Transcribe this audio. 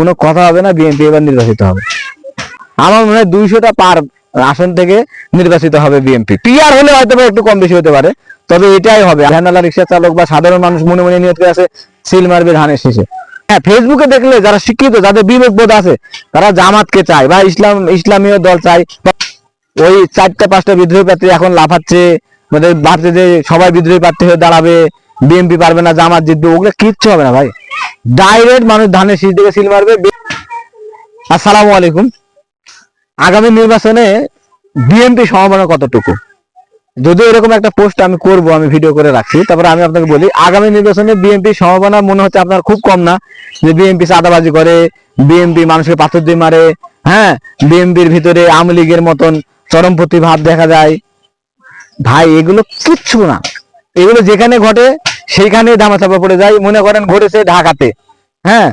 কোনো কথা হবে না, বিএনপি এবার নির্বাচিত হবে। আমার মনে হয় দুইশোটা পার আসন থেকে নির্বাচিত হবে বিএনপি। পিআর হলে হয়তো একটু কম বেশি হতে পারে, তবে এটাই হবে। ভ্যানালা রিক্সা চালক বা সাধারণ মানুষ মনে মনে নিয়ত আছে সিল মারবে ধানের শেষে। হ্যাঁ ফেসবুকে দেখলে যারা শিক্ষিত, যাদের বিবেক বোধ আছে, তারা জামাতকে চায় বা ইসলাম, ইসলামীয় দল চায় ওই চারটা পাঁচটা বিদ্রোহী প্রার্থী এখন লাফাচ্ছে মানে ভাবছে যে সবাই বিদ্রোহী প্রার্থী হয়ে দাঁড়াবে, বিএনপি পারবে না, জামাত জিতবে, ওগুলো কিচ্ছু হবে না ভাই। ডাইরেক্ট মানুষ ধানের শীষ দিকে সিল মারবে। আসসালামু আলাইকুম। আগামী নির্বাচনে বিএনপি সম্ভাবনা কতটুকু? যদিও এরকম একটা পোস্ট আমি করব, আমি ভিডিও করে রাখছি, তারপরে আমি আপনাকে বলি, আগামী নির্বাচনে বিএনপি সম্ভাবনা মনে হচ্ছে আপনার খুব কম না। যে বিএনপি চাঁদাবাজি করে বিএনপি মানুষকে পাথর দিয়ে মারে হ্যাঁ? বিএনপির ভিতরে আওয়ামী লীগের মতন চরমপন্থী ভাব দেখা যায়। ভাই, এগুলো কিচ্ছু না। এগুলো যেখানে ঘটে সেইখানে ধামাচাপা পড়ে যায়। মনে করেন ঘুরেছে ঢাকাতে। হ্যাঁ?